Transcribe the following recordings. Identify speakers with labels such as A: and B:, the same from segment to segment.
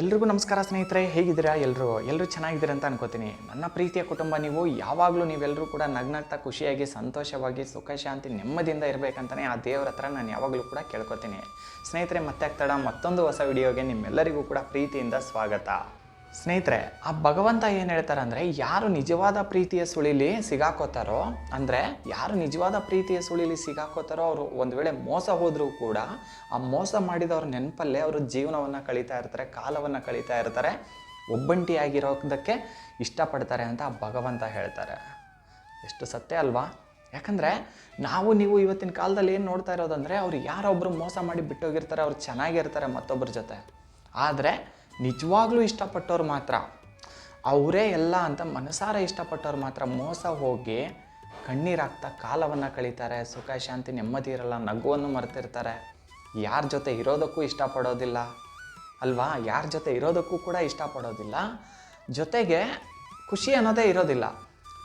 A: ಎಲ್ರಿಗೂ ನಮಸ್ಕಾರ ಸ್ನೇಹಿತರೆ, ಹೇಗಿದ್ದೀರಾ? ಎಲ್ಲರೂ ಎಲ್ಲರೂ ಚೆನ್ನಾಗಿದ್ದೀರಾ ಅಂತ ಅನ್ಕೋತೀನಿ. ನನ್ನ ಪ್ರೀತಿಯ ಕುಟುಂಬ ನೀವು, ಯಾವಾಗಲೂ ನೀವೆಲ್ಲರೂ ಕೂಡ ನಗ್ನಗ್ತಾ ಖುಷಿಯಾಗಿ, ಸಂತೋಷವಾಗಿ, ಸುಖ, ಶಾಂತಿ, ನೆಮ್ಮದಿಯಿಂದ ಇರಬೇಕಂತಲೇ ಆ ದೇವರ ಹತ್ರ ನಾನು ಯಾವಾಗಲೂ ಕೂಡ ಕೇಳ್ಕೊತೀನಿ. ಸ್ನೇಹಿತರೆ, ಮತ್ತೆ ಆಗ್ತಾಡ ಮತ್ತೊಂದು ಹೊಸ ವಿಡಿಯೋಗೆ ನಿಮ್ಮೆಲ್ಲರಿಗೂ ಕೂಡ ಪ್ರೀತಿಯಿಂದ ಸ್ವಾಗತ. ಸ್ನೇಹಿತರೆ, ಆ ಭಗವಂತ ಏನು ಹೇಳ್ತಾರೆ ಅಂದರೆ, ಯಾರು ನಿಜವಾದ ಪ್ರೀತಿಯ ಸುಳಿಲಿ ಸಿಗಾಕೋತಾರೋ, ಅಂದರೆ ಯಾರು ನಿಜವಾದ ಪ್ರೀತಿಯ ಸುಳಿಲಿ ಸಿಗಾಕೋತಾರೋ, ಅವರು ಒಂದು ವೇಳೆ ಮೋಸ ಹೋದರೂ ಕೂಡ, ಆ ಮೋಸ ಮಾಡಿದವ್ರ ನೆನಪಲ್ಲೇ ಅವರು ಜೀವನವನ್ನು ಕಳೀತಾ ಇರ್ತಾರೆ, ಕಾಲವನ್ನು ಕಳೀತಾ ಇರ್ತಾರೆ, ಒಬ್ಬಂಟಿಯಾಗಿರೋದಕ್ಕೆ ಇಷ್ಟಪಡ್ತಾರೆ ಅಂತ ಭಗವಂತ ಹೇಳ್ತಾರೆ. ಎಷ್ಟು ಸತ್ಯ ಅಲ್ವಾ? ಯಾಕಂದರೆ ನಾವು ನೀವು ಇವತ್ತಿನ ಕಾಲದಲ್ಲಿ ಏನು ನೋಡ್ತಾ ಇರೋದಂದರೆ, ಅವ್ರು ಯಾರೊಬ್ಬರು ಮೋಸ ಮಾಡಿ ಬಿಟ್ಟೋಗಿರ್ತಾರೆ, ಅವ್ರು ಚೆನ್ನಾಗಿರ್ತಾರೆ ಮತ್ತೊಬ್ಬರ ಜೊತೆ. ಆದರೆ ನಿಜವಾಗ್ಲೂ ಇಷ್ಟಪಟ್ಟವ್ರು ಮಾತ್ರ. ಅವರೇ ಎಲ್ಲ ಅಂತ ಮನಸಾರ ಇಷ್ಟಪಟ್ಟವ್ರು ಮಾತ್ರ ಮೋಸ ಹೋಗಿ ಕಣ್ಣೀರಾಗ್ತಾ ಕಾಲವನ್ನು ಕಳೀತಾರೆ, ಸುಖ, ಶಾಂತಿ, ನೆಮ್ಮದಿ ಇರಲ್ಲ, ನಗುವನ್ನು ಮರೆತಿರ್ತಾರೆ. ಯಾರ ಜೊತೆ ಇರೋದಕ್ಕೂ ಇಷ್ಟಪಡೋದಿಲ್ಲ. ಅಲ್ವಾ? ಯಾರ ಜೊತೆ ಇರೋದಕ್ಕೂ ಕೂಡ ಇಷ್ಟಪಡೋದಿಲ್ಲ. ಜೊತೆಗೆ ಖುಷಿ ಅನ್ನೋದೇ ಇರೋದಿಲ್ಲ.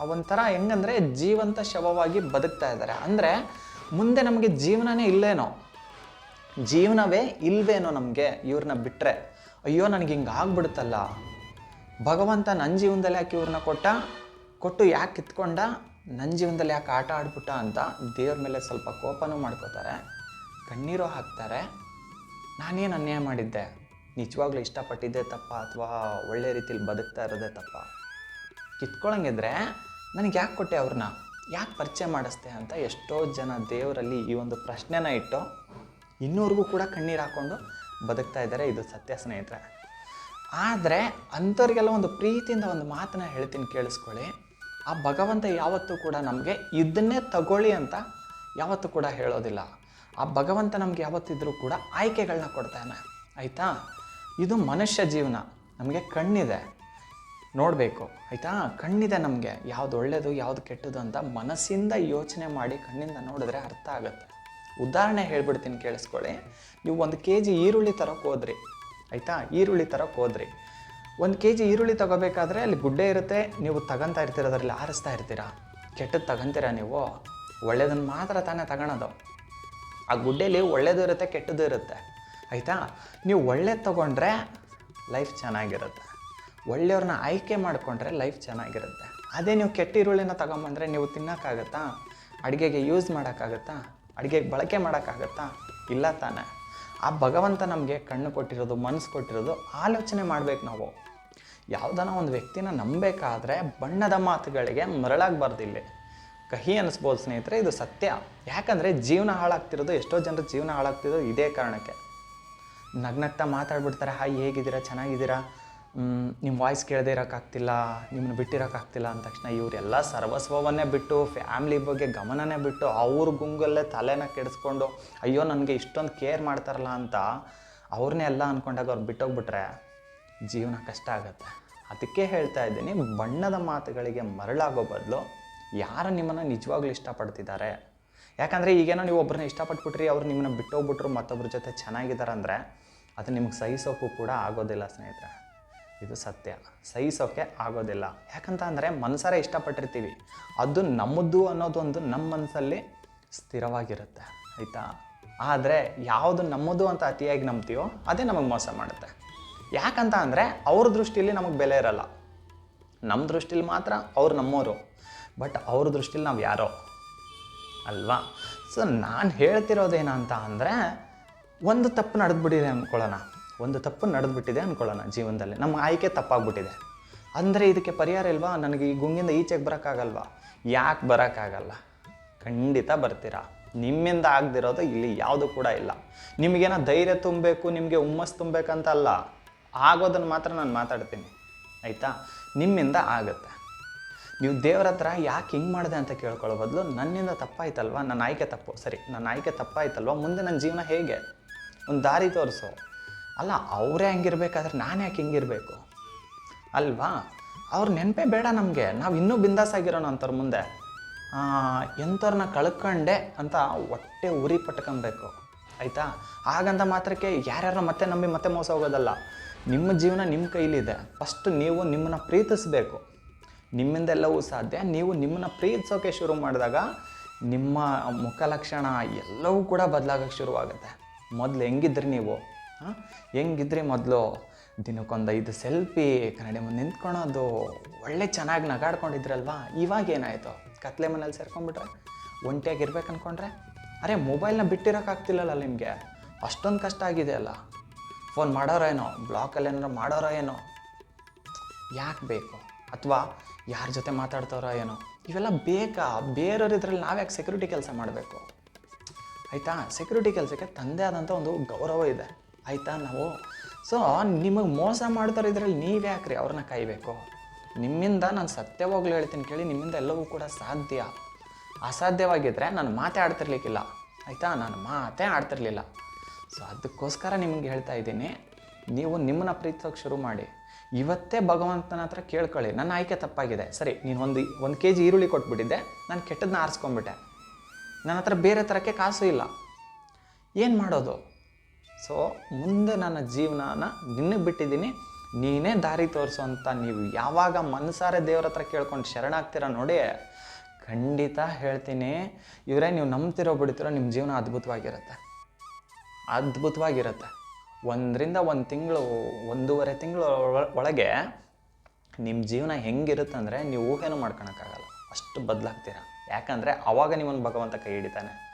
A: ಒಂಥರ ಹೆಂಗಂದರೆ ಜೀವಂತ ಶವವಾಗಿ ಬದುಕ್ತಾ ಇದ್ದಾರೆ. ಅಂದರೆ ಮುಂದೆ ನಮಗೆ ಜೀವನನೇ ಇಲ್ಲೇನೋ? ಜೀವನವೇ ಇಲ್ವೇನೋ ನಮಗೆ ಇವ್ರನ್ನ ಬಿಟ್ಟರೆ ಅಯ್ಯೋ, ನನಗೆ ಹಿಂಗೆ ಆಗ್ಬಿಡುತ್ತಲ್ಲ? ಭಗವಂತ ನನ್ನ ಜೀವನದಲ್ಲಿ ಯಾಕೆ ಇವ್ರನ್ನ ಕೊಟ್ಟ? ಕೊಟ್ಟು ಯಾಕೆ ಕಿತ್ಕೊಂಡ? ನನ್ನ ಜೀವನದಲ್ಲಿ ಯಾಕೆ ಆಟ ಆಡ್ಬಿಟ್ಟ ಅಂತ ದೇವ್ರ ಮೇಲೆ ಸ್ವಲ್ಪ ಕೋಪನೂ ಮಾಡ್ಕೋತಾರೆ. ಕಣ್ಣೀರು ಹಾಕ್ತಾರೆ. ನಾನೇನು ಅನ್ಯಾಯ ಮಾಡಿದ್ದೆ? ನಿಜವಾಗ್ಲೂ ಇಷ್ಟಪಟ್ಟಿದ್ದೆ ತಪ್ಪ ಅಥವಾ ಒಳ್ಳೆ ರೀತಿಯಲ್ಲಿ ಬದುಕ್ತಾ ಇರೋದೇ ತಪ್ಪ? ಕಿತ್ಕೊಳಂಗಿದ್ರೆ ನನಗೆ ಯಾಕೆ ಕೊಟ್ಟೆ ಅವ್ರನ್ನ? ಯಾಕೆ ಪರಿಚಯ ಮಾಡಿಸ್ದೆ ಅಂತ ಎಷ್ಟೋ ಜನ ದೇವರಲ್ಲಿ ಈ ಒಂದು ಪ್ರಶ್ನೆನ ಇಟ್ಟು ಇನ್ನೂರಿಗೂ ಕೂಡ ಕಣ್ಣೀರು ಹಾಕ್ಕೊಂಡು ಬದುಕ್ತಾ ಇದ್ದಾರೆ, ಇದು ಸತ್ಯ ಸ್ನೇಹಿತರೆ. ಆದರೆ ಅಂಥವ್ರಿಗೆಲ್ಲ ಒಂದು ಪ್ರೀತಿಯಿಂದ ಒಂದು ಮಾತನ್ನ ಹೇಳ್ತೀನಿ ಕೇಳಿಸ್ಕೊಳ್ಳಿ. ಆ ಭಗವಂತ ಯಾವತ್ತೂ ಕೂಡ ನಮಗೆ ಇದನ್ನೇ ತಗೊಳ್ಳಿ ಅಂತ ಯಾವತ್ತೂ ಕೂಡ ಹೇಳೋದಿಲ್ಲ. ಆ ಭಗವಂತ ನಮಗೆ ಯಾವತ್ತಿದ್ರೂ ಕೂಡ ಆಯ್ಕೆಗಳನ್ನ ಕೊಡ್ತಾನೆ. ಆಯಿತಾ? ಇದು ಮನುಷ್ಯ ಜೀವನ. ನಮಗೆ ಕಣ್ಣಿದೆ. ನೋಡಬೇಕು. ಆಯಿತಾ? ಕಣ್ಣಿದೆ ನಮಗೆ. ಯಾವ್ದು ಒಳ್ಳೆಯದು ಯಾವ್ದು ಕೆಟ್ಟದು ಅಂತ ಮನಸ್ಸಿಂದ ಯೋಚನೆ ಮಾಡಿ ಕಣ್ಣಿಂದ ನೋಡಿದ್ರೆ ಅರ್ಥ ಆಗುತ್ತೆ. ಉದಾಹರಣೆ ಹೇಳ್ಬಿಡ್ತೀನಿ ಕೇಳಿಸ್ಕೊಳ್ಳಿ. ನೀವು ಒಂದು ಕೆ ಜಿ ಈರುಳ್ಳಿ ತರೋಕೆ ಹೋದ್ರಿ, ಆಯಿತಾ? ಈರುಳ್ಳಿ ತರೋಕೆ ಹೋದ್ರಿ. ಒಂದು ಕೆ ಜಿ ಈರುಳ್ಳಿ ತಗೋಬೇಕಾದ್ರೆ ಅಲ್ಲಿ ಗುಡ್ಡೆ ಇರುತ್ತೆ, ನೀವು ತಗೊಂತಾ ಇರ್ತೀರ, ಅದರಲ್ಲಿ ಆರಿಸ್ತಾ ಇರ್ತೀರಾ. ಕೆಟ್ಟದ್ದು ತಗೊಂತೀರಾ ನೀವು? ಒಳ್ಳೇದನ್ನು ಮಾತ್ರ ತಾನೇ ತಗೊಳೋದು. ಆ ಗುಡ್ಡೆಯಲ್ಲಿ ಒಳ್ಳೇದು ಇರುತ್ತೆ, ಕೆಟ್ಟದ್ದು ಇರುತ್ತೆ, ಆಯಿತಾ? ನೀವು ಒಳ್ಳೇದು ತೊಗೊಂಡ್ರೆ ಲೈಫ್ ಚೆನ್ನಾಗಿರುತ್ತೆ. ಒಳ್ಳೆಯವ್ರನ್ನ ಆಯ್ಕೆ ಮಾಡಿಕೊಂಡ್ರೆ ಲೈಫ್ ಚೆನ್ನಾಗಿರುತ್ತೆ. ಅದೇ ನೀವು ಕೆಟ್ಟ ಈರುಳ್ಳಿನ ತಗೊಂಬಂದರೆ ನೀವು ತಿನ್ನೋಕ್ಕಾಗತ್ತಾ? ಅಡುಗೆಗೆ ಯೂಸ್ ಮಾಡೋಕ್ಕಾಗತ್ತಾ? ಅಡುಗೆಗೆ ಬಳಕೆ ಮಾಡೋಕ್ಕಾಗತ್ತಾ? ಇಲ್ಲ ತಾನೇ. ಆ ಭಗವಂತ ನಮಗೆ ಕಣ್ಣು ಕೊಟ್ಟಿರೋದು ಮನಸ್ಸು ಕೊಟ್ಟಿರೋದು, ಆಲೋಚನೆ ಮಾಡಬೇಕು ನಾವು. ಯಾವುದನ್ನ ಒಂದು ವ್ಯಕ್ತಿನ ನಂಬಬೇಕಾದ್ರೆ ಬಣ್ಣದ ಮಾತುಗಳಿಗೆ ಮರಳಾಗಬಾರ್ದಿಲ್ಲಿ ಕಹಿ ಅನಿಸ್ಬೋದು ಸ್ನೇಹಿತರೆ, ಇದು ಸತ್ಯ. ಯಾಕಂದರೆ ಜೀವನ ಹಾಳಾಗ್ತಿರೋದು, ಎಷ್ಟೋ ಜನರ ಜೀವನ ಹಾಳಾಗ್ತಿರೋದು ಇದೇ ಕಾರಣಕ್ಕೆ. ನಗ್ನಗ್ತಾ ಮಾತಾಡ್ಬಿಡ್ತಾರೆ, ಹಾಯ್, ಹೇಗಿದ್ದೀರಾ? ಚೆನ್ನಾಗಿದ್ದೀರಾ? ನಿಮ್ಮ ವಾಯ್ಸ್ ಕೇಳದೇ ಇರೋಕ್ಕಾಗ್ತಿಲ್ಲ ನಿಮ್ಮನ್ನ ಬಿಟ್ಟಿರೋಕ್ಕಾಗ್ತಿಲ್ಲ ಅಂದ ತಕ್ಷಣ ಇವರೆಲ್ಲ ಸರ್ವಸ್ವವನ್ನೇ ಬಿಟ್ಟು ಫ್ಯಾಮ್ಲಿ ಬಗ್ಗೆ ಗಮನನೇ ಬಿಟ್ಟು ಅವ್ರ ಗುಂಗಲ್ಲೇ ತಲೆನ ಕೆಡಿಸ್ಕೊಂಡು, ಅಯ್ಯೋ, ನನಗೆ ಇಷ್ಟೊಂದು ಕೇರ್ ಮಾಡ್ತಾರಲ್ಲ ಅಂತ ಅವ್ರನ್ನೇ ಎಲ್ಲ ಅಂದ್ಕೊಂಡಾಗ ಅವ್ರು ಬಿಟ್ಟೋಗ್ಬಿಟ್ರೆ ಜೀವನ ಕಷ್ಟ ಆಗುತ್ತೆ. ಅದಕ್ಕೆ ಹೇಳ್ತಾ ಇದ್ದೀನಿ ಬಣ್ಣದ ಮಾತುಗಳಿಗೆ ಮರಳಾಗೋ ಬದಲು ಯಾರು ನಿಮ್ಮನ್ನು ನಿಜವಾಗ್ಲೂ ಇಷ್ಟಪಡ್ತಿದ್ದಾರೆ? ಯಾಕಂದರೆ ಈಗೇನೋ ನೀವು ಒಬ್ಬರನ್ನ ಇಷ್ಟಪಟ್ಬಿಟ್ರಿ, ಅವ್ರು ನಿಮ್ಮನ್ನ ಬಿಟ್ಟೋಗ್ಬಿಟ್ರು ಮತ್ತೊಬ್ಬರ ಜೊತೆ ಚೆನ್ನಾಗಿದ್ದಾರೆ ಅಂದರೆ ಅದು ನಿಮ್ಗೆ ಸಹಿಸೋಕ್ಕೂ ಕೂಡ ಆಗೋದಿಲ್ಲ ಸ್ನೇಹಿತರೆ. ಇದು ಸತ್ಯ. ಸಹಿಸೋಕೆ ಆಗೋದಿಲ್ಲ. ಯಾಕಂತ ಅಂದರೆ ಮನಸಾರೆ ಇಷ್ಟಪಟ್ಟಿರ್ತೀವಿ. ಅದು ನಮ್ಮದು ಅನ್ನೋದೊಂದು ನಮ್ಮ ಮನಸ್ಸಲ್ಲಿ ಸ್ಥಿರವಾಗಿರುತ್ತೆ. ಆಯಿತಾ? ಆದರೆ ಯಾವುದು ನಮ್ಮದು ಅಂತ ಅತಿಯಾಗಿ ನಂಬ್ತೀವೋ ಅದೇ ನಮಗೆ ಮೋಸ ಮಾಡುತ್ತೆ. ಯಾಕಂತ ಅಂದರೆ ಅವ್ರ ದೃಷ್ಟಿಯಲ್ಲಿ ನಮಗೆ ಬೆಲೆ ಇರಲ್ಲ. ನಮ್ಮ ದೃಷ್ಟಿಲಿ ಮಾತ್ರ ಅವ್ರು ನಮ್ಮೋರು. ಬಟ್ ಅವ್ರ ದೃಷ್ಟಿಲಿ ನಾವು ಯಾರೋ? ಅಲ್ವಾ? ಸೊ ನಾನು ಹೇಳ್ತಿರೋದೇನಂತ ಅಂದರೆ ಒಂದು ತಪ್ಪು ನಡೆದ್ಬಿಡಿದೆ ಅಂದ್ಕೊಳ್ಳೋಣ ಒಂದು ತಪ್ಪು ನಡೆದ್ಬಿಟ್ಟಿದೆ ಅಂದ್ಕೊಳ್ಳೋಣ ಜೀವನದಲ್ಲಿ. ನಮ್ಮ ಆಯ್ಕೆ ತಪ್ಪಾಗ್ಬಿಟ್ಟಿದೆ. ಅಂದರೆ ಇದಕ್ಕೆ ಪರಿಹಾರ ಇಲ್ವಾ? ನನಗೆ ಈ ಗುಂಗಿಂದ ಈಚೆಗೆ ಬರೋಕ್ಕಾಗಲ್ವಾ? ಯಾಕೆ ಬರೋಕ್ಕಾಗಲ್ಲ? ಖಂಡಿತ ಬರ್ತೀರಾ. ನಿಮ್ಮಿಂದ ಆಗದಿರೋದು ಇಲ್ಲಿ ಯಾವುದು ಕೂಡ ಇಲ್ಲ. ನಿಮಗೇನೋ ಧೈರ್ಯ ತುಂಬಬೇಕು, ನಿಮಗೆ ಹುಮ್ಮಸ್ ತುಂಬಬೇಕಂತ ಅಲ್ಲ ಆಗೋದನ್ನು ಮಾತ್ರ ನಾನು ಮಾತಾಡ್ತೀನಿ. ಆಯಿತಾ? ನಿಮ್ಮಿಂದ ಆಗುತ್ತೆ. ನೀವು ದೇವರ ಹತ್ರ ಯಾಕೆ ಹಿಂಗೆ ಮಾಡಿದೆ ಅಂತ ಕೇಳ್ಕೊಳ್ಳೋ ಬದಲು ನನ್ನಿಂದ ತಪ್ಪಾಯ್ತಲ್ವ? ನನ್ನ ಆಯ್ಕೆ ತಪ್ಪು. ಸರಿ, ನನ್ನ ಆಯ್ಕೆ ತಪ್ಪಾಯ್ತಲ್ವ? ಮುಂದೆ ನನ್ನ ಜೀವನ ಹೇಗೆ? ಒಂದು ದಾರಿ ತೋರಿಸು. ಅಲ್ಲ, ಅವರೇ ಹಂಗಿರ್ಬೇಕಾದ್ರೆ ನಾನು ಯಾಕೆ ಹಿಂಗಿರಬೇಕು? ಅಲ್ವಾ? ಅವ್ರ ನೆನಪೇ ಬೇಡ ನಮಗೆ. ನಾವು ಇನ್ನೂ ಬಿಂದಾಸಾಗಿರೋಣ ಅಂಥವ್ರ ಮುಂದೆ. ಎಂಥವ್ರನ್ನ ಕಳ್ಕೊಂಡೆ ಅಂತ ಹೊಟ್ಟೆ ಉರಿ ಪಟ್ಕೊಬೇಕು. ಆಯಿತಾ? ಹಾಗಂತ ಮಾತ್ರಕ್ಕೆ ಯಾರ್ಯಾರ ಮತ್ತೆ ನಂಬಿ ಮತ್ತೆ ಮೋಸ ಹೋಗೋದಲ್ಲ. ನಿಮ್ಮ ಜೀವನ ನಿಮ್ಮ ಕೈಲಿದೆ. ಫಸ್ಟ್ ನೀವು ನಿಮ್ಮನ್ನ ಪ್ರೀತಿಸಬೇಕು. ನಿಮ್ಮಿಂದೆಲ್ಲವೂ ಸಾಧ್ಯ. ನೀವು ನಿಮ್ಮನ್ನು ಪ್ರೀತಿಸೋಕೆ ಶುರು ಮಾಡಿದಾಗ ನಿಮ್ಮ ಮುಖ ಲಕ್ಷಣ ಎಲ್ಲವೂ ಕೂಡ ಬದಲಾಗೋಕ್ಕೆ ಶುರುವಾಗುತ್ತೆ. ಮೊದಲು ಹೆಂಗಿದ್ರಿ ನೀವು? ಹಾಂ? ಹೆಂಗಿದ್ರಿ ಮೊದಲು ದಿನಕ್ಕೊಂದು ಐದು ಸೆಲ್ಫಿ ಕನ್ನಡಿ ಮುಂದೆ ನಿಂತ್ಕೊಳೋದು ಒಳ್ಳೆ ಚೆನ್ನಾಗಿ ನಗಾಡ್ಕೊಂಡಿದ್ರಲ್ವಾ? ಇವಾಗ ಏನಾಯಿತು? ಕತ್ಲೆ ಮನೇಲಿ ಸೇರ್ಕೊಂಡ್ಬಿಟ್ರೆ? ಒಂಟಿಯಾಗಿ ಇರ್ಬೇಕು ಅನ್ಕೊಂಡ್ರೆ? ಅರೆ, ಮೊಬೈಲ್ನ ಬಿಟ್ಟಿರೋಕ್ಕಾಗ್ತಿಲ್ಲಲ್ಲ ನಿಮಗೆ? ಅಷ್ಟೊಂದು ಕಷ್ಟ ಆಗಿದೆ ಅಲ್ಲ? ಫೋನ್ ಮಾಡೋರೋ ಏನೋ? ಬ್ಲಾಕಲ್ಲಿ ಏನಾರು ಮಾಡೋರೋ ಏನೋ? ಯಾಕೆ ಬೇಕು? ಅಥವಾ ಯಾರ ಜೊತೆ ಮಾತಾಡ್ತಾರೋ ಏನೋ? ಇವೆಲ್ಲ ಬೇಕಾ? ಬೇರೆಯವ್ರ ಇದ್ರಲ್ಲಿ ನಾವ್ಯಾಕೆ ಸೆಕ್ಯೂರಿಟಿ ಕೆಲಸ ಮಾಡಬೇಕು? ಆಯಿತಾ? ಸೆಕ್ಯೂರಿಟಿ ಕೆಲಸಕ್ಕೆ ತಂದೆ ಆದಂಥ ಒಂದು ಗೌರವ ಇದೆ. ಆಯಿತಾ ನಾವು? ಸೊ ನಿಮಗೆ ಮೋಸ ಮಾಡ್ತಾರೆ ಇದರಲ್ಲಿ ನೀವು ಯಾಕ್ರಿ ಅವ್ರನ್ನ ಕಾಯಬೇಕು? ನಿಮ್ಮಿಂದ ನಾನು ಸತ್ಯವಾಗ್ಲೂ ಹೇಳ್ತೀನಿ ಕೇಳಿ, ನಿಮ್ಮಿಂದ ಎಲ್ಲವೂ ಕೂಡ ಸಾಧ್ಯ. ಅಸಾಧ್ಯವಾಗಿದ್ದರೆ ನಾನು ಮಾತೇ ಆಡ್ತಿರ್ಲಿಕ್ಕಿಲ್ಲ. ಆಯಿತಾ? ನಾನು ಮಾತೇ ಆಡ್ತಿರ್ಲಿಲ್ಲ. ಸೊ ಅದಕ್ಕೋಸ್ಕರ ನಿಮ್ಗೆ ಹೇಳ್ತಾ ಇದ್ದೀನಿ, ನೀವು ನಿಮ್ಮನ್ನ ಪ್ರೀತಿಸೋಕೆ ಶುರು ಮಾಡಿ. ಇವತ್ತೇ ಭಗವಂತನ ಹತ್ರ ಕೇಳ್ಕೊಳ್ಳಿ. ನನ್ನ ಆಯ್ಕೆ ತಪ್ಪಾಗಿದೆ. ಸರಿ, ನೀನು ಒಂದು ಒಂದು ಕೆ ಜಿ ಈರುಳ್ಳಿ ಕೊಟ್ಬಿಟ್ಟಿದ್ದೆ. ನಾನು ಕೆಟ್ಟದನ್ನ ಆರಿಸ್ಕೊಂಬಿಟ್ಟೆ ನನ್ನ ಹತ್ರ ಬೇರೆ ಥರಕ್ಕೆ ಕಾಸು ಇಲ್ಲ. ಏನು ಮಾಡೋದು? ಸೊ ಮುಂದೆ ನನ್ನ ಜೀವನನ ನಿನ್ನ ಬಿಟ್ಟಿದ್ದೀನಿ ನೀನೇ ದಾರಿ ತೋರಿಸು ಅಂತ ನೀವು ಯಾವಾಗ ಮನಸಾರೆ ದೇವ್ರ ಹತ್ರ ಕೇಳ್ಕೊಂಡು ಶರಣಾಗ್ತೀರ ನೋಡಿ. ಖಂಡಿತ ಹೇಳ್ತೀನಿ. ಇವರೇ ನೀವು ನಂಬ್ತಿರೋ ಬಿಡ್ತಿರೋ ನಿಮ್ಮ ಜೀವನ ಅದ್ಭುತವಾಗಿರುತ್ತೆ. ಅದ್ಭುತವಾಗಿರುತ್ತೆ. ಒಂದರಿಂದ ಒಂದು ತಿಂಗಳು, ಒಂದೂವರೆ ತಿಂಗಳು ಒಳಗೆ ನಿಮ್ಮ ಜೀವನ ಹೆಂಗಿರುತ್ತೆ ಅಂದರೆ ನೀವು ಊಹೆನೂ ಮಾಡ್ಕೊಳಕ್ಕಾಗಲ್ಲ ಅಷ್ಟು ಬದಲಾಗ್ತೀರ. ಯಾಕಂದರೆ ಆವಾಗ ನಿಮ್ಮನ್ನು ಭಗವಂತ ಕೈ ಹಿಡಿತಾನೆ.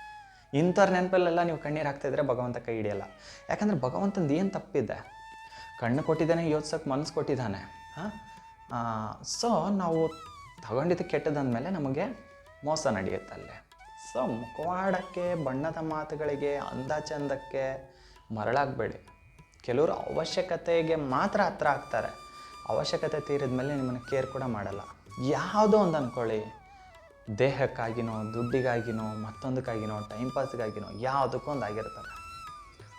A: ಇಂಥವ್ರ ನೆನಪಲ್ಲೆಲ್ಲ ನೀವು ಕಣ್ಣೀರು ಹಾಕ್ತಿದ್ರೆ ಭಗವಂತ ಕೈ ಹಿಡಿಯಲ್ಲ. ಯಾಕಂದರೆ ಭಗವಂತಂದು ಏನು ತಪ್ಪಿದೆ? ಕಣ್ಣು ಕೊಟ್ಟಿದ್ದಾನೆ, ಯೋಚಿಸೋಕೆ ಮನಸ್ಸು ಕೊಟ್ಟಿದ್ದಾನೆ. ಹಾಂ? ಸೊ ನಾವು ತಗೊಂಡಿದ್ದು ಕೆಟ್ಟದಂದಮೇಲೆ ನಮಗೆ ಮೋಸ ನಡೆಯುತ್ತೆ ಅಲ್ಲೇ. ಸೊ ಮುಖವಾಡಕ್ಕೆ, ಬಣ್ಣದ ಮಾತುಗಳಿಗೆ ಅಂದ ಚಂದಕ್ಕೆ ಮರಳಾಗಬೇಡಿ. ಕೆಲವರು ಅವಶ್ಯಕತೆಗೆ ಮಾತ್ರ ಹತ್ರ ಆಗ್ತಾರೆ. ಅವಶ್ಯಕತೆ ತೀರಿದ ಮೇಲೆ ನಿಮ್ಮನ್ನು ಕೇರ್ ಕೂಡ ಮಾಡಲ್ಲ. ಯಾವುದೋ ಒಂದು ಅಂದ್ಕೊಳ್ಳಿ ದೇಹಕ್ಕಾಗಿನೋ ದುಡ್ಡಿಗಾಗಿನೋ ಮತ್ತೊಂದಕ್ಕಾಗಿನೋ ಟೈಮ್ ಪಾಸ್ಗಾಗಿನೋ ಯಾವುದಕ್ಕೂ ಒಂದು ಆಗಿರ್ತಾರೆ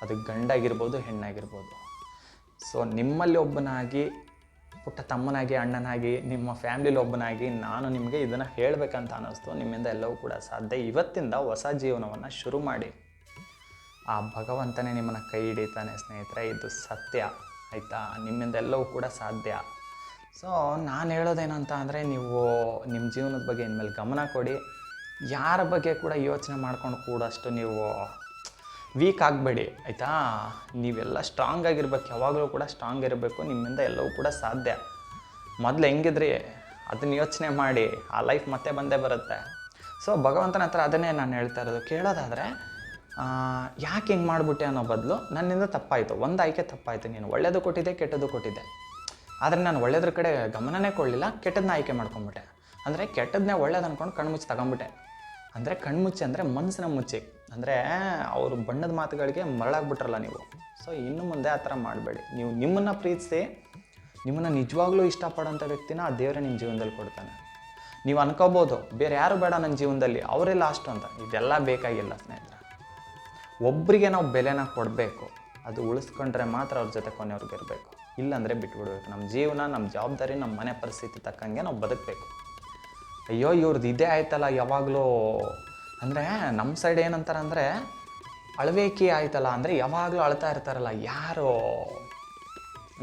A: ಅದು ಗಂಡಾಗಿರ್ಬೋದು, ಹೆಣ್ಣಾಗಿರ್ಬೋದು. ಸೊ ನಿಮ್ಮಲ್ಲಿ ಒಬ್ಬನಾಗಿ, ಪುಟ್ಟ ತಮ್ಮನಾಗಿ, ಅಣ್ಣನಾಗಿ, ನಿಮ್ಮ ಫ್ಯಾಮ್ಲಿಲಿ ಒಬ್ಬನಾಗಿ ನಾನು ನಿಮಗೆ ಇದನ್ನು ಹೇಳಬೇಕಂತ ಅನ್ನಿಸ್ತು. ನಿಮ್ಮಿಂದ ಎಲ್ಲವೂ ಕೂಡ ಸಾಧ್ಯ. ಇವತ್ತಿಂದ ಹೊಸ ಜೀವನವನ್ನು ಶುರು ಮಾಡಿ. ಆ ಭಗವಂತನೇ ನಿಮ್ಮನ್ನು ಕೈ ಹಿಡಿತಾನೆ ಸ್ನೇಹಿತರೆ, ಇದು ಸತ್ಯ, ಆಯಿತಾ? ನಿಮ್ಮಿಂದ ಎಲ್ಲವೂ ಕೂಡ ಸಾಧ್ಯ. ಸೊ ನಾನು ಹೇಳೋದೇನಂತ ಅಂದರೆ ನೀವು ನಿಮ್ಮ ಜೀವನದ ಬಗ್ಗೆ ಇನ್ಮೇಲೆ ಗಮನ ಕೊಡಿ. ಯಾರ ಬಗ್ಗೆ ಕೂಡ ಯೋಚನೆ ಮಾಡ್ಕೊಂಡು ಕೂಡಷ್ಟು ನೀವು ವೀಕ್ ಆಗಬೇಡಿ, ಆಯಿತಾ? ನೀವೆಲ್ಲ ಸ್ಟ್ರಾಂಗ್ ಆಗಿರ್ಬೇಕು, ಯಾವಾಗಲೂ ಕೂಡ ಸ್ಟ್ರಾಂಗ್ ಇರಬೇಕು, ನಿಮ್ಮಿಂದ ಎಲ್ಲವೂ ಕೂಡ ಸಾಧ್ಯ. ಮೊದಲು ಹೆಂಗಿದ್ರಿ? ಅದನ್ನ ಯೋಚನೆ ಮಾಡಿ, ಆ ಲೈಫ್ ಮತ್ತೆ ಬಂದೇ ಬರುತ್ತೆ. ಸೊ ಭಗವಂತನ ಹತ್ರ ಅದನ್ನೇ ನಾನು ಹೇಳ್ತಾ ಇರೋದು. ಕೇಳೋದಾದರೆ ಯಾಕೆ ಹಿಂಗೆ ಮಾಡಿಬಿಟ್ಟೆ ಅನ್ನೋ ಬದಲು ನನ್ನಿಂದ ತಪ್ಪಾಯಿತು. ಒಂದು ಆಯ್ಕೆ ತಪ್ಪಾಯಿತು. ನೀನು ಒಳ್ಳೆಯದು ಕೊಟ್ಟಿದ್ದೆ, ಕೆಟ್ಟದ್ದು ಕೊಟ್ಟಿದ್ದೆ. ಆದರೆ ನಾನು ಒಳ್ಳೆಯದ್ರ ಕಡೆ ಗಮನನೇ ಕೊಡಲಿಲ್ಲ ಕೆಟ್ಟದನ್ನ ಆಯ್ಕೆ ಮಾಡ್ಕೊಂಬಿಟ್ಟೆ. ಅಂದರೆ ಕೆಟ್ಟದನ್ನೇ ಒಳ್ಳೇದು ಅಂದ್ಕೊಂಡು ಕಣ್ಮುಚ್ಚಿ ತಗೊಂಬಿಟ್ಟೆ. ಅಂದರೆ ಕಣ್ಮುಚ್ಚಿ ಅಂದರೆ ಮನಸ್ಸಿನ ಮುಚ್ಚಿ. ಅಂದರೆ ಅವರು ಬಣ್ಣದ ಮಾತುಗಳಿಗೆ ಮರಳಾಗ್ಬಿಟ್ರಲ್ಲ ನೀವು. ಸೊ ಇನ್ನು ಮುಂದೆ ಆ ಥರ ಮಾಡಬೇಡಿ. ನೀವು ನಿಮ್ಮನ್ನು ಪ್ರೀತಿಸಿ, ನಿಮ್ಮನ್ನು ನಿಜವಾಗ್ಲೂ ಇಷ್ಟಪಡೋಂಥ ವ್ಯಕ್ತಿನ ಆ ದೇವರೇ ನಿಮ್ಮ ಜೀವನದಲ್ಲಿ ಕೊಡ್ತಾನೆ. ನೀವು ಅನ್ಕೋಬೋದು, ಬೇರೆ ಯಾರು ಬೇಡ ನನ್ನ ಜೀವನದಲ್ಲಿ ಅವರೇ ಲಾಸ್ಟ್ ಅಂತ. ಇದೆಲ್ಲ ಬೇಕಾಗಿಲ್ಲ ಸ್ನೇಹಿತರೆ. ಒಬ್ಬರಿಗೆ ನಾವು ಬೆಲೆನ ಕೊಡಬೇಕು. ಅದು ಉಳಿಸ್ಕೊಂಡ್ರೆ ಮಾತ್ರ ಅವ್ರ ಜೊತೆ ಕೊನೆಯವ್ರಿಗೆ ಇರಬೇಕು. ಇಲ್ಲಾಂದರೆ ಬಿಟ್ಬಿಡ್ಬೇಕು. ನಮ್ಮ ಜೀವನ ನಮ್ಮ ಜವಾಬ್ದಾರಿ ನಮ್ಮ ಮನೆ ಪರಿಸ್ಥಿತಿ ತಕ್ಕಂಗೆ ನಾವು ಬದುಕಬೇಕು. ಅಯ್ಯೋ ಇವ್ರದ್ದು ಇದೇ ಆಯ್ತಲ್ಲ ಯಾವಾಗಲೂ. ಅಂದರೆ ನಮ್ಮ ಸೈಡ್ ಏನಂತಾರೆ ಅಂದರೆ, ಅಳವೇಕಿ ಆಯ್ತಲ್ಲ ಅಂದರೆ ಯಾವಾಗಲೂ ಅಳ್ತಾ ಇರ್ತಾರಲ್ಲ ಯಾರು.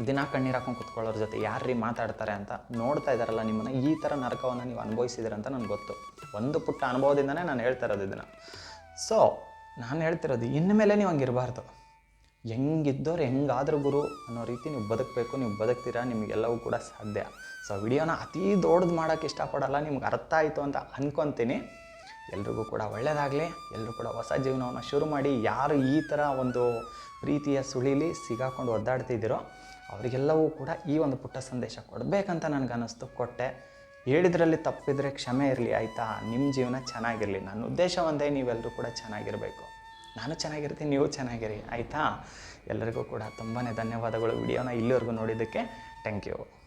A: ದಿನ ಕಣ್ಣೀರು ಹಾಕೊಂಡು ಕುತ್ಕೊಳ್ಳೋರ ಜೊತೆ ಯಾರ್ರೀ ಮಾತಾಡ್ತಾರೆ ಅಂತ ನೋಡ್ತಾ ಇದ್ದಾರಲ್ಲ ನಿಮ್ಮನ್ನು, ಈ ಥರ ನರಕವನ್ನು ನೀವು ಅನುಭವಿಸಿದಿರ ಅಂತ ನನಗೆ ಗೊತ್ತು. ಒಂದು ಪುಟ್ಟ ಅನುಭವದಿಂದನೇ ನಾನು ಹೇಳ್ತಾ ಇರೋದು ಇದನ್ನು. ಸೊ ನಾನು ಹೇಳ್ತಿರೋದು ಇನ್ನು ಮೇಲೆ ನೀವು ಹಂಗಿರಬಾರ್ದು ಹೆಂಗಿದ್ದವ್ರು ಹೆಂಗಾದ್ರೂ ಗುರು ಅನ್ನೋ ರೀತಿ ನೀವು ಬದುಕಬೇಕು, ನೀವು ಬದುಕ್ತೀರಾ ನಿಮಗೆಲ್ಲವೂ ಕೂಡ ಸಾಧ್ಯ. ಸೊ ವಿಡಿಯೋನ ಅತೀ ದೊಡ್ಡದು ಮಾಡೋಕ್ಕೆ ಇಷ್ಟಪಡಲ್ಲ, ನಿಮ್ಗೆ ಅರ್ಥ ಆಯಿತು ಅಂತ ಅಂದ್ಕೊತೀನಿ ಎಲ್ರಿಗೂ ಕೂಡ ಒಳ್ಳೆಯದಾಗಲಿ ಎಲ್ಲರೂ ಕೂಡ ಹೊಸ ಜೀವನವನ್ನು ಶುರು ಮಾಡಿ, ಯಾರು ಈ ಥರ ಒಂದು ಪ್ರೀತಿಯ ಸುಳಿಲಿ ಸಿಗಾಕೊಂಡು ಒದ್ದಾಡ್ತಿದ್ದೀರೋ, ಅವರಿಗೆಲ್ಲವೂ ಕೂಡ ಈ ಒಂದು ಪುಟ್ಟ ಸಂದೇಶ ಕೊಡಬೇಕಂತ ನನಗೆ ಅನ್ನಿಸ್ತು ಕೊಟ್ಟೆ. ಹೇಳಿದ್ರಲ್ಲಿ ತಪ್ಪಿದರೆ ಕ್ಷಮೆ ಇರಲಿ, ಆಯಿತಾ? ನಿಮ್ಮ ಜೀವನ ಚೆನ್ನಾಗಿರಲಿ. ನನ್ನ ಉದ್ದೇಶ ಒಂದೇ ನೀವೆಲ್ಲರೂ ಕೂಡ ಚೆನ್ನಾಗಿರಬೇಕು. ನಾನು ಚೆನ್ನಾಗಿರ್ತೀನಿ ನೀವು ಚೆನ್ನಾಗಿರಿ. ಆಯಿತಾ? ಎಲ್ಲರಿಗೂ ಕೂಡ ತುಂಬಾ ಧನ್ಯವಾದಗಳು. ವಿಡಿಯೋನ ಇಲ್ಲಿವರೆಗೂ ನೋಡಿದ್ದಕ್ಕೆ ಥ್ಯಾಂಕ್ ಯು